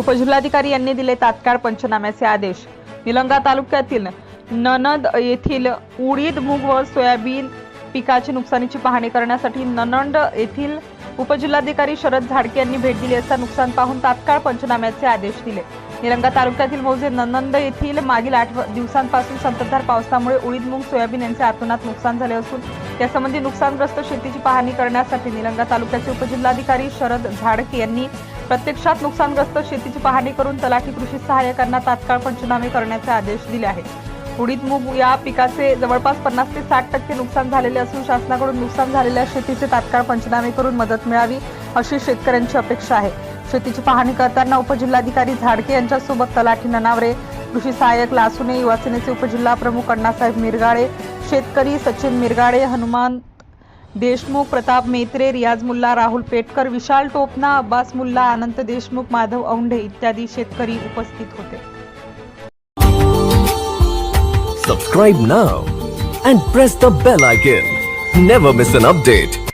उपजिल्हाधिकारी यांनी दिले तात्काळ पंचनाम्याचे आदेश. निलंगा तालुक्यातील ननद येथील उडीद मूग व सोयाबीन पिकाची नुकसानीची पाहणी करण्यासाठी ननंद येथील उपजिल्हाधिकारी शरद झाडके यांनी भेट दिली असता नुकसान पाहून तात्काळ पंचनाम्याचे आदेश दिले. निलंगा तालुक्यातील मौजे ननंद येथील मागील आठ दिवसांपासून संततधार पावसामुळे उडीद मूग सोयाबीन यांचे आतोनात नुकसान झाले असून यासंबंधी नुकसानग्रस्त शेतीची पाहणी करण्यासाठी निलंगा तालुक्याचे उपजिल्हाधिकारी शरद झाडके यांनी प्रत्यक्षात नुकसानग्रस्त शेतीची पाहणी करून तलाठी कृषी सहाय्यकांना तात्काळ पंचनामे करण्याचे आदेश दिले आहेत. उडीद मूग या पिकाचे जवळपास पन्नास ते साठ टक्के नुकसान झालेले असून शासनाकडून नुकसान झालेल्या शेतीचे तात्काळ पंचनामे करून मदत मिळावी अशी शेतकऱ्यांची अपेक्षा आहे. शेतीची पाहणी करताना उपजिल्हाधिकारी झाडके यांच्यासोबत तलाठी ननावरे कृषी सहाय्यक लासुने युवासेनेचे उपजिल्हा प्रमुख अण्णासाहेब मिरगाळे शेतकरी सचिन मिरगाडे हनुमान देशमुख प्रताप मेत्रे रियाज मुल्ला राहुल पेटकर विशाल टोपना अब्बास मुल्ला अनंत देशमुख माधव औंढे इत्यादी शेतकरी उपस्थित होते. Subscribe now and press the bell icon never miss an update